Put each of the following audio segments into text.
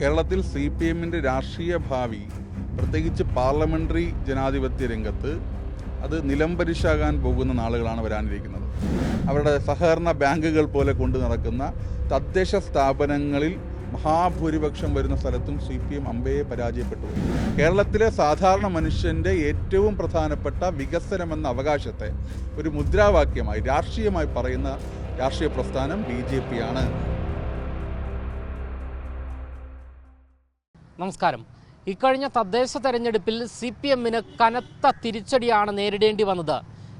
കേരളത്തിൽ C P എമ്മിന്റെ രാഷ്ട്രീയ ഭാവി പ്രത്യേകിച്ച് പാർലമെന്ററി ജനാധിപത്യ രംഗത്ത് അത് നിലംപരിശാകാൻ പോകുന്ന നാളുകളാണ് വരാനിരിക്കുന്നത്. അവരുടെ സഹകരണ ബാങ്കുകൾ പോലെ കൊണ്ടു നടക്കുന്ന തദ്ദേശ സ്ഥാപനങ്ങളിൽ മഹാഭൂരിപക്ഷം വരുന്ന സ്ഥലത്തും സി പി എം അമ്പയെ പരാജയപ്പെട്ടു. കേരളത്തിലെ സാധാരണ മനുഷ്യന്റെ ഏറ്റവും പ്രധാനപ്പെട്ട വികസനമെന്ന അവകാശത്തെ ഒരു മുദ്രാവാക്യമായി രാഷ്ട്രീയമായി പറയുന്ന രാഷ്ട്രീയ പ്രസ്ഥാനം ബി ജെ പി നമസ്കാരം. ഇക്കഴിഞ്ഞ തദ്ദേശ തെരഞ്ഞെടുപ്പിൽ സി പി എമ്മിന് കനത്ത തിരിച്ചടിയാണ് നേരിടേണ്ടി വന്നത്.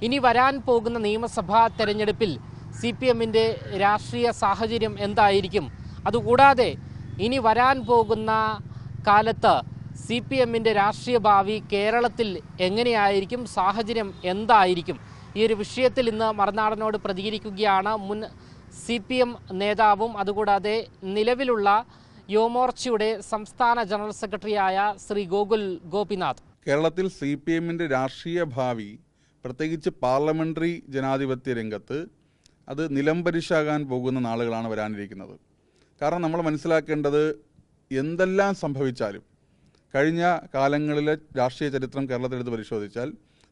ഇനി വരാൻ പോകുന്ന നിയമസഭാ തെരഞ്ഞെടുപ്പിൽ സി പി എമ്മിന്റെ രാഷ്ട്രീയ സാഹചര്യം എന്തായിരിക്കും? അതുകൂടാതെ ഇനി വരാൻ പോകുന്ന കാലത്ത് സി പി എമ്മിന്റെ രാഷ്ട്രീയ ഭാവി കേരളത്തിൽ എങ്ങനെയായിരിക്കും? സാഹചര്യം എന്തായിരിക്കും? ഈ ഒരു വിഷയത്തിൽ ഇന്ന് മറുനാടനോട് പ്രതികരിക്കുകയാണ് മുൻ സി പി എം നേതാവും അതുകൂടാതെ നിലവിലുള്ള യുവമോർച്ചയുടെ സംസ്ഥാന ജനറൽ സെക്രട്ടറിയായ ശ്രീ ഗോകുൽ ഗോപിനാഥ്. കേരളത്തിൽ സി പി എമ്മിന്റെ രാഷ്ട്രീയ ഭാവി പ്രത്യേകിച്ച് പാർലമെന്ററി ജനാധിപത്യ രംഗത്ത് അത് നിലംപരിശാകാൻ പോകുന്ന നാളുകളാണ് വരാനിരിക്കുന്നത്. കാരണം നമ്മൾ മനസ്സിലാക്കേണ്ടത് എന്തെല്ലാം സംഭവിച്ചാലും കഴിഞ്ഞ കാലങ്ങളിലെ രാഷ്ട്രീയ ചരിത്രം കേരളത്തിലെടുത്ത് പരിശോധിച്ചാൽ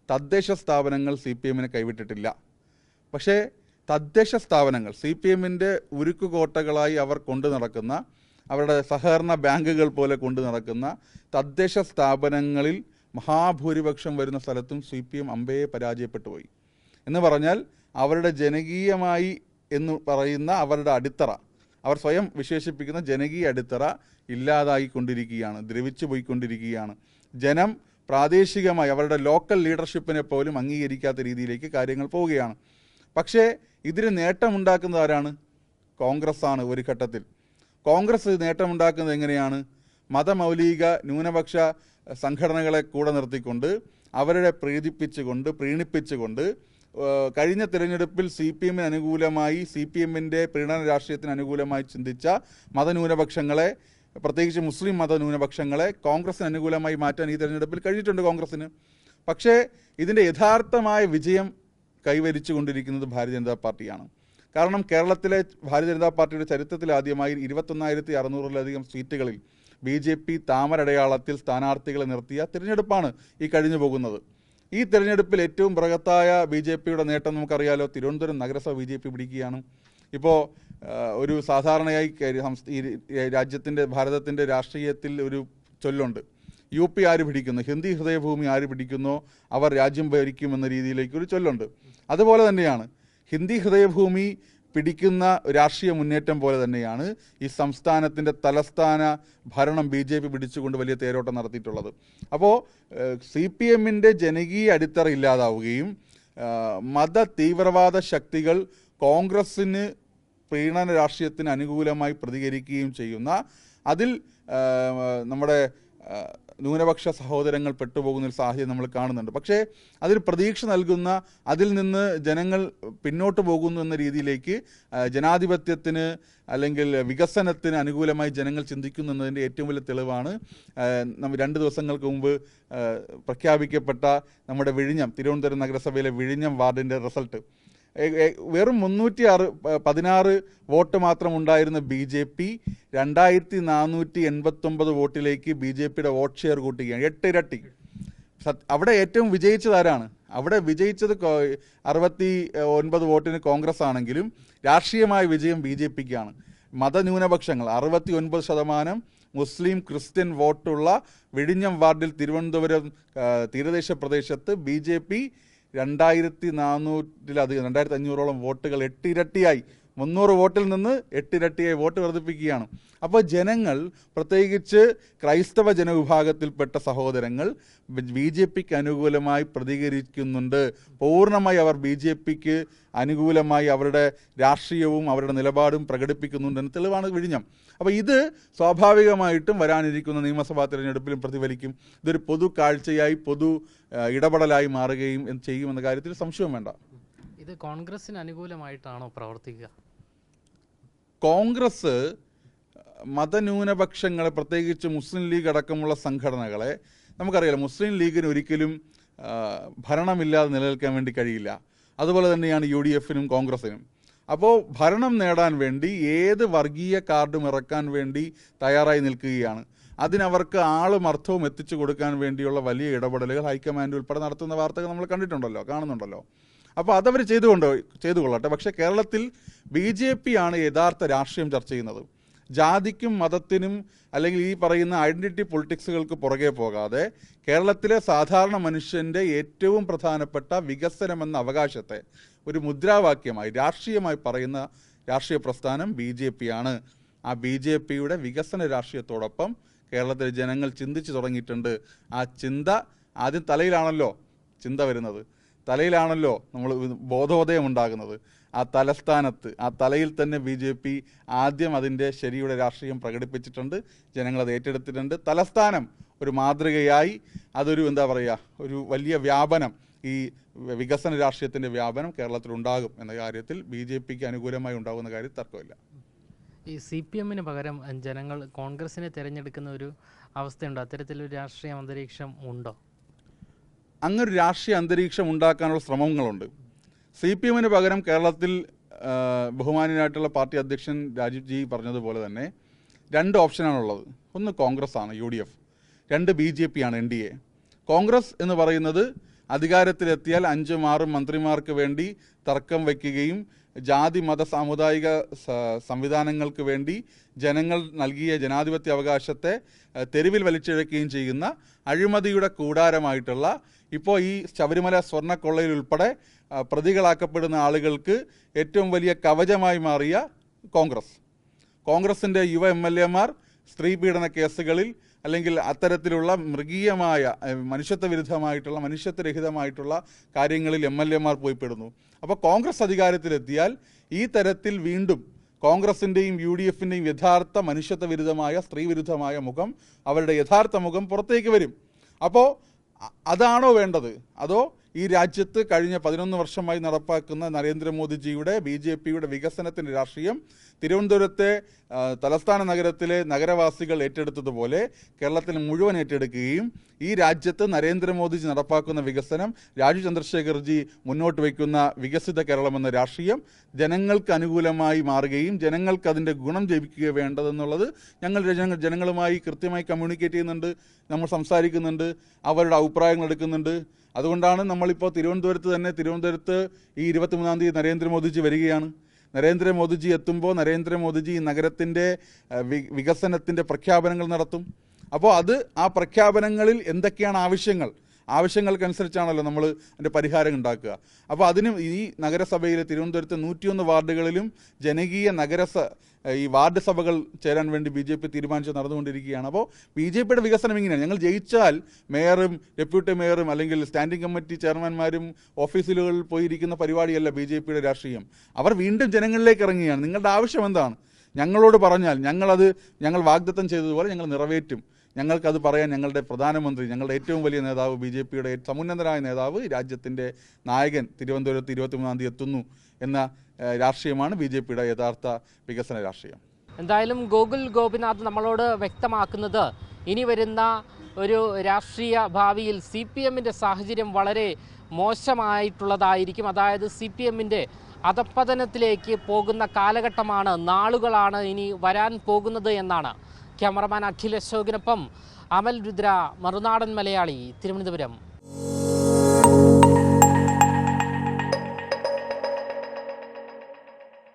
തദ്ദേശ സ്ഥാപനങ്ങൾ സി പി എമ്മിനെ കൈവിട്ടിട്ടില്ല. പക്ഷേ തദ്ദേശ സ്ഥാപനങ്ങൾ സി പി എമ്മിന്റെ ഉരുക്കുകോട്ടകളായി അവർ കൊണ്ടു നടക്കുന്ന അവരുടെ സഹകരണ ബാങ്കുകൾ പോലെ കൊണ്ടു നടക്കുന്ന തദ്ദേശ സ്ഥാപനങ്ങളിൽ മഹാഭൂരിപക്ഷം വരുന്ന സ്ഥലത്തും സി പി എം അമ്പയെ പരാജയപ്പെട്ടു പോയി. എന്ന് പറഞ്ഞാൽ അവരുടെ ജനകീയമായി എന്ന് പറയുന്ന അവരുടെ അടിത്തറ അവർ സ്വയം വിശേഷിപ്പിക്കുന്ന ജനകീയ അടിത്തറ ഇല്ലാതായിക്കൊണ്ടിരിക്കുകയാണ് ദ്രവിച്ചു പോയിക്കൊണ്ടിരിക്കുകയാണ്. ജനം പ്രാദേശികമായി അവരുടെ ലോക്കൽ ലീഡർഷിപ്പിനെ പോലും അംഗീകരിക്കാത്ത രീതിയിലേക്ക് കാര്യങ്ങൾ പോവുകയാണ്. പക്ഷേ ഇതിന് നേട്ടമുണ്ടാക്കുന്നത് ആരാണ്? കോൺഗ്രസ് ആണ് ഒരു ഘട്ടത്തിൽ. കോൺഗ്രസ് നേട്ടമുണ്ടാക്കുന്നത് എങ്ങനെയാണ്? മതമൗലിക ന്യൂനപക്ഷ സംഘടനകളെ കൂടെ നിർത്തിക്കൊണ്ട് അവരുടെ പ്രീതിപ്പിച്ചുകൊണ്ട് പ്രീണിപ്പിച്ചുകൊണ്ട് കഴിഞ്ഞ തിരഞ്ഞെടുപ്പിൽ സി പി എമ്മിന് അനുകൂലമായി സി പി എമ്മിന്റെ പ്രീണന രാഷ്ട്രീയത്തിന് അനുകൂലമായി ചിന്തിച്ച മതന്യൂനപക്ഷങ്ങളെ പ്രത്യേകിച്ച് മുസ്ലിം മതന്യൂനപക്ഷങ്ങളെ കോൺഗ്രസിന് അനുകൂലമായി മാറ്റാൻ ഈ തെരഞ്ഞെടുപ്പിൽ കഴിഞ്ഞിട്ടുണ്ട് കോൺഗ്രസിന്. പക്ഷേ ഇതിന്റെ യഥാർത്ഥമായ വിജയം കൈവരിച്ചു കൊണ്ടിരിക്കുന്നത് ഭാരതീയ ജനതാ പാർട്ടിയാണ്. കാരണം കേരളത്തിലെ ഭാരതീയ ജനതാ പാർട്ടിയുടെ ചരിത്രത്തിൽ ആദ്യമായി ഇരുപത്തൊന്നായിരത്തി അറുന്നൂറിലധികം സീറ്റുകളിൽ ബി ജെ പി താമരടയാളത്തിൽ സ്ഥാനാർത്ഥികളെ നിർത്തിയ തിരഞ്ഞെടുപ്പാണ് ഈ കഴിഞ്ഞു പോകുന്നത്. ഈ തിരഞ്ഞെടുപ്പിൽ ഏറ്റവും ബൃഹത്തായ ബി ജെ പിയുടെ നേട്ടം നമുക്കറിയാലോ തിരുവനന്തപുരം നഗരസഭ ബി ജെ പി പിടിക്കുകയാണ്. ഇപ്പോൾ ഒരു സാധാരണയായി രാജ്യത്തിന്റെ ഭാരതത്തിന്റെ രാഷ്ട്രീയത്തിൽ ഒരു ചൊല്ലുണ്ട്. യു പി ആര് പിടിക്കുന്നു? ഹിന്ദി ഹൃദയഭൂമി ആര് പിടിക്കുന്നോ? അവർ രാജ്യം ഭരിക്കുമെന്ന രീതിയിലേക്ക് ഒരു ചൊല്ലുണ്ട്. അതുപോലെ തന്നെയാണ് ഹിന്ദി ഹൃദയഭൂമി പിടിക്കുന്ന രാഷ്ട്രീയ മുന്നേറ്റം പോലെ തന്നെയാണ് ഈ സംസ്ഥാനത്തിന്റെ തലസ്ഥാന ഭരണം ബി ജെ പി പിടിച്ചുകൊണ്ട് വലിയ തേരോട്ടം നടത്തിയിട്ടുള്ളത്. അപ്പോൾ സി പി എമ്മിന്റെ ജനകീയ അടിത്തറ ഇല്ലാതാവുകയും മത തീവ്രവാദ ശക്തികൾ കോൺഗ്രസ്സിന് പ്രീണന രാഷ്ട്രീയത്തിന് അനുകൂലമായി പ്രതികരിക്കുകയും ചെയ്യുന്ന അതിൽ നമ്മുടെ ന്യൂനപക്ഷ സഹോദരങ്ങൾ പെട്ടുപോകുന്ന ഒരു സാഹചര്യം നമ്മൾ കാണുന്നുണ്ട്. പക്ഷേ അതിൽ പ്രതീക്ഷ നൽകുന്ന അതിൽ നിന്ന് ജനങ്ങൾ പിന്നോട്ട് പോകുന്നു എന്ന രീതിയിലേക്ക് ജനാധിപത്യത്തിന് അല്ലെങ്കിൽ വികസനത്തിന് അനുകൂലമായി ജനങ്ങൾ ചിന്തിക്കുന്നു എന്നതിന്റെ ഏറ്റവും വലിയ തെളിവാണ് നമ്മൾ രണ്ട് ദിവസങ്ങൾക്ക് മുമ്പ് പ്രഖ്യാപിക്കപ്പെട്ട നമ്മുടെ വിഴിഞ്ഞം തിരുവനന്തപുരം നഗരസഭയിലെ വിഴിഞ്ഞം വാർഡിന്റെ റിസൾട്ട്. വെറും മുന്നൂറ്റി അറു പതിനാറ് വോട്ട് മാത്രം ഉണ്ടായിരുന്ന ബി ജെ പി രണ്ടായിരത്തി നാനൂറ്റി എൺപത്തൊമ്പത് വോട്ടിലേക്ക് ബി ജെ പിയുടെ വോട്ട് ഷെയർ കൂട്ടുകയാണ്. എട്ട് ഇരട്ടി. അവിടെ ഏറ്റവും വിജയിച്ചത് ആരാണ്? അവിടെ വിജയിച്ചത് അറുപത്തി ഒൻപത് വോട്ടിന് കോൺഗ്രസ് ആണെങ്കിലും രാഷ്ട്രീയമായ വിജയം ബി ജെ പിക്കാണ്. മതന്യൂനപക്ഷങ്ങൾ അറുപത്തി ഒൻപത് ശതമാനം മുസ്ലിം ക്രിസ്ത്യൻ വോട്ടുള്ള വിഴിഞ്ഞം വാർഡിൽ തിരുവനന്തപുരം തീരദേശ പ്രദേശത്ത് ബി ജെ പി രണ്ടായിരത്തി നാനൂറ്റിലധികം രണ്ടായിരത്തി അഞ്ഞൂറോളം വോട്ടുകൾ എട്ടിരട്ടിയായി. മുന്നൂറ് വോട്ടിൽ നിന്ന് എട്ടിരട്ടിയായി വോട്ട് വർദ്ധിപ്പിക്കുകയാണ്. അപ്പോൾ ജനങ്ങൾ പ്രത്യേകിച്ച് ക്രൈസ്തവ ജനവിഭാഗത്തിൽപ്പെട്ട സഹോദരങ്ങൾ ബി ജെ പിക്ക് അനുകൂലമായി പ്രതികരിക്കുന്നുണ്ട്. പൂർണമായി അവർ ബി ജെ പിക്ക് അനുകൂലമായി അവരുടെ രാഷ്ട്രീയവും അവരുടെ നിലപാടും പ്രകടിപ്പിക്കുന്നുണ്ടെന്ന് തെളിവാണ് വിഴിഞ്ഞം. അപ്പോൾ ഇത് സ്വാഭാവികമായിട്ടും വരാനിരിക്കുന്ന നിയമസഭാ തിരഞ്ഞെടുപ്പിലും പ്രതിഫലിക്കും. ഇതൊരു പൊതു കാഴ്ചയായി പൊതു ഇടപെടലായി മാറുകയും ചെയ്യുമെന്ന കാര്യത്തിൽ സംശയം വേണ്ട. ഇത് കോൺഗ്രസിന് അനുകൂലമായിട്ടാണോ പ്രവർത്തിക്കുക? കോൺഗ്രസ് മതന്യൂനപക്ഷങ്ങളെ പ്രത്യേകിച്ച് മുസ്ലിം ലീഗ് അടക്കമുള്ള സംഘടനകളെ നമുക്കറിയാം മുസ്ലിം ലീഗിന് ഒരിക്കലും ഭരണമില്ലാതെ നിലനിൽക്കാൻ വേണ്ടി കഴിയില്ല. അതുപോലെ തന്നെയാണ് യു ഡി എഫിനും കോൺഗ്രസിനും. അപ്പോൾ ഭരണം നേടാൻ വേണ്ടി ഏത് വർഗീയ കാർഡും ഇറക്കാൻ വേണ്ടി തയ്യാറായി നിൽക്കുകയാണ്. അതിനവർക്ക് ആളും അർത്ഥവും എത്തിച്ചു കൊടുക്കാൻ വേണ്ടിയുള്ള വലിയ ഇടപെടലുകൾ ഹൈക്കമാൻഡ് ഉൾപ്പെടെ നടത്തുന്ന വാർത്തകൾ നമ്മൾ കണ്ടിട്ടുണ്ടല്ലോ കാണുന്നുണ്ടല്ലോ. അപ്പോൾ അതവർ ചെയ്തുകൊണ്ട് ചെയ്തു കൊള്ളട്ടെ പക്ഷേ കേരളത്തിൽ ബി ജെ പി ആണ് യഥാർത്ഥ രാഷ്ട്രീയം ചർച്ച ചെയ്യുന്നത്. ജാതിക്കും മതത്തിനും അല്ലെങ്കിൽ ഈ പറയുന്ന ഐഡന്റിറ്റി പൊളിറ്റിക്സുകൾക്ക് പുറകെ പോകാതെ കേരളത്തിലെ സാധാരണ മനുഷ്യന്റെ ഏറ്റവും പ്രധാനപ്പെട്ട വികസനമെന്ന അവകാശത്തെ ഒരു മുദ്രാവാക്യമായി രാഷ്ട്രീയമായി പറയുന്ന രാഷ്ട്രീയ പ്രസ്ഥാനം ബി ജെ പി ആണ് ആ ബി ജെ പിയുടെ വികസന രാഷ്ട്രീയത്തോടൊപ്പം കേരളത്തിലെ ജനങ്ങൾ ചിന്തിച്ചു തുടങ്ങിയിട്ടുണ്ട്. ആ ചിന്ത ആദ്യം തലയിലാണല്ലോ ചിന്ത വരുന്നത്. തലയിലാണല്ലോ നമ്മൾ ബോധോദയം ഉണ്ടാകുന്നത്. ആ തലസ്ഥാനത്ത് ആ തലയിൽ തന്നെ ബി ജെ പി ആദ്യം അതിന്റെ ശരിയുടെ രാഷ്ട്രീയം പ്രകടിപ്പിച്ചിട്ടുണ്ട് ജനങ്ങളത് ഏറ്റെടുത്തിട്ടുണ്ട്. തലസ്ഥാനം ഒരു മാതൃകയായി അതൊരു എന്താ പറയുക ഒരു വലിയ വ്യാപനം ഈ വികസന രാഷ്ട്രീയത്തിന്റെ വ്യാപനം കേരളത്തിൽ ഉണ്ടാകും എന്ന കാര്യത്തിൽ ബി ജെ പിക്ക് അനുകൂലമായി ഉണ്ടാകുന്ന കാര്യത്തിൽ തർക്കമില്ല. ഈ സി പി എമ്മിന് പകരം ജനങ്ങൾ കോൺഗ്രസിനെ തിരഞ്ഞെടുക്കുന്ന ഒരു അവസ്ഥയുണ്ടോ. അത്തരത്തിലൊരു രാഷ്ട്രീയ അന്തരീക്ഷം ഉണ്ടോ? അങ്ങൊരു രാഷ്ട്രീയ അന്തരീക്ഷം ഉണ്ടാക്കാനുള്ള ശ്രമങ്ങളുണ്ട്. സി പി എമ്മിന് പകരം കേരളത്തിൽ ആ, പാർട്ടി അധ്യക്ഷൻ രാജീവ് ജി പറഞ്ഞതുപോലെ തന്നെ രണ്ട് ഓപ്ഷനാണുള്ളത്. ഒന്ന് കോൺഗ്രസ് ആണ് യു ഡി എഫ് രണ്ട് ബി ജെ പി ആണ് എൻ ഡി എ. കോൺഗ്രസ് എന്ന് പറയുന്നത് അധികാരത്തിലെത്തിയാൽ അഞ്ചും ആറും മന്ത്രിമാർക്ക് വേണ്ടി തർക്കം വയ്ക്കുകയും ജാതി മത സാമുദായിക സംവിധാനങ്ങൾക്ക് വേണ്ടി ജനങ്ങൾ നൽകിയ ജനാധിപത്യ അവകാശത്തെ തെരുവിൽ വലിച്ചിഴക്കുകയും ചെയ്യുന്ന അഴിമതിയുടെ കൂടാരമായിട്ടുള്ള ഇപ്പോൾ ഈ ശബരിമല സ്വർണക്കൊള്ളയിൽ ഉൾപ്പെടെ പ്രതികളാക്കപ്പെടുന്ന ആളുകൾക്ക് ഏറ്റവും വലിയ കവചമായി മാറിയ കോൺഗ്രസ്. കോൺഗ്രസിന്റെ യുവ എം എൽ എമാർ സ്ത്രീ പീഡന കേസുകളിൽ അല്ലെങ്കിൽ അത്തരത്തിലുള്ള മൃഗീയമായ മനുഷ്യത്വ വിരുദ്ധമായിട്ടുള്ള മനുഷ്യത്വരഹിതമായിട്ടുള്ള കാര്യങ്ങളിൽ എം എൽ എമാർ പോയി പെടുന്നു അപ്പോൾ കോൺഗ്രസ് അധികാരത്തിലെത്തിയാൽ ഈ തരത്തിൽ വീണ്ടും കോൺഗ്രസിന്റെയും യു ഡി എഫിന്റെയും യഥാർത്ഥ മനുഷ്യത്വ വിരുദ്ധമായ സ്ത്രീ വിരുദ്ധമായ മുഖം അവരുടെ യഥാർത്ഥ മുഖം പുറത്തേക്ക് വരും. അപ്പോൾ അതാണോ വേണ്ടത്? അതോ ഈ രാജ്യത്ത് കഴിഞ്ഞ പതിനൊന്ന് വർഷമായി നടപ്പാക്കുന്ന നരേന്ദ്രമോദിജിയുടെ ബി ജെ പിയുടെ വികസനത്തിന്റെ രാഷ്ട്രീയം തിരുവനന്തപുരത്തെ തലസ്ഥാന നഗരത്തിലെ നഗരവാസികൾ ഏറ്റെടുത്തതുപോലെ കേരളത്തിൽ മുഴുവൻ ഏറ്റെടുക്കുകയും ഈ രാജ്യത്ത് നരേന്ദ്രമോദിജി നടപ്പാക്കുന്ന വികസനം രാജു ചന്ദ്രശേഖർജി മുന്നോട്ട് വയ്ക്കുന്ന വികസിത കേരളമെന്ന രാഷ്ട്രീയം ജനങ്ങൾക്ക് അനുകൂലമായി മാറുകയും ജനങ്ങൾക്ക് അതിന്റെ ഗുണം ജപിക്കുക വേണ്ടതെന്നുള്ളത് ഞങ്ങൾ ജനങ്ങളുമായി കൃത്യമായി കമ്മ്യൂണിക്കേറ്റ് ചെയ്യുന്നുണ്ട് നമ്മൾ സംസാരിക്കുന്നുണ്ട് അവരുടെ അഭിപ്രായങ്ങൾ എടുക്കുന്നുണ്ട്. അതുകൊണ്ടാണ് നമ്മളിപ്പോൾ തിരുവനന്തപുരത്ത് തന്നെ തിരുവനന്തപുരത്ത് ഈ ഇരുപത്തിമൂന്നാം തീയതി നരേന്ദ്രമോദിജി വരികയാണ്. നരേന്ദ്രമോദിജി എത്തുമ്പോൾ നരേന്ദ്രമോദിജി ഈ നഗരത്തിന്റെ വികസനത്തിന്റെ പ്രഖ്യാപനങ്ങൾ നടത്തും. അപ്പോൾ അത് ആ പ്രഖ്യാപനങ്ങളിൽ എന്തൊക്കെയാണ് ആവശ്യങ്ങൾ? ആവശ്യങ്ങൾക്കനുസരിച്ചാണല്ലോ നമ്മൾ അതിന്റെ പരിഹാരം ഉണ്ടാക്കുക. അപ്പോൾ അതിനും ഈ നഗരസഭയിലെ തിരുവനന്തപുരത്തെ നൂറ്റിയൊന്ന് വാർഡുകളിലും ജനകീയ നഗരസ ഈ വാർഡ് സഭകൾ ചേരാൻ വേണ്ടി ബി ജെ പി തീരുമാനിച്ച് നടന്നുകൊണ്ടിരിക്കുകയാണ്. അപ്പോൾ ബി ജെ പിയുടെ വികസനം ഇങ്ങനെയാണ്. ഞങ്ങൾ ജയിച്ചാൽ മേയറും ഡെപ്യൂട്ടി മേയറും അല്ലെങ്കിൽ സ്റ്റാൻഡിംഗ് കമ്മിറ്റി ചെയർമാൻമാരും ഓഫീസിലുകളിൽ പോയിരിക്കുന്ന പരിപാടിയല്ല ബി ജെ പിയുടെ രാഷ്ട്രീയം. അവർ വീണ്ടും ജനങ്ങളിലേക്ക് ഇറങ്ങുകയാണ്. നിങ്ങളുടെ ആവശ്യം എന്താണ്? ഞങ്ങളോട് പറഞ്ഞാൽ ഞങ്ങളത് ഞങ്ങൾ വാഗ്ദത്തം ചെയ്തതുപോലെ ഞങ്ങൾ നിറവേറ്റും. ഞങ്ങൾക്കത് പറയാൻ ഞങ്ങളുടെ പ്രധാനമന്ത്രി ഞങ്ങളുടെ ഏറ്റവും വലിയ നേതാവ് ബി ജെ പിയുടെ സമുന്നതനായ നേതാവ് രാജ്യത്തിന്റെ നായകൻ തിരുവനന്തപുരത്ത് ഇരുപത്തിമൂന്നാം തീയതി എത്തുന്നു എന്ന രാഷ്ട്രീയമാണ് ബി ജെ പിയുടെ യഥാർത്ഥ വികസന രാഷ്ട്രീയം. എന്തായാലും ഗോകുൽ ഗോപിനാഥ് നമ്മളോട് വ്യക്തമാക്കുന്നത് ഇനി വരുന്ന ഒരു രാഷ്ട്രീയ ഭാവിയിൽ സി പി എമ്മിന്റെ സാഹചര്യം വളരെ മോശമായിട്ടുള്ളതായിരിക്കും. അതായത് സി പി എമ്മിന്റെ അധപ്പതനത്തിലേക്ക് പോകുന്ന കാലഘട്ടമാണ് നാളുകളാണ് ഇനി വരാൻ പോകുന്നത് എന്നാണ്. ക്യാമറമാൻ അഖിൽ അശോകിനൊപ്പം അമൽ രുദ്ര മറുനാടൻ മലയാളി തിരുവനന്തപുരം.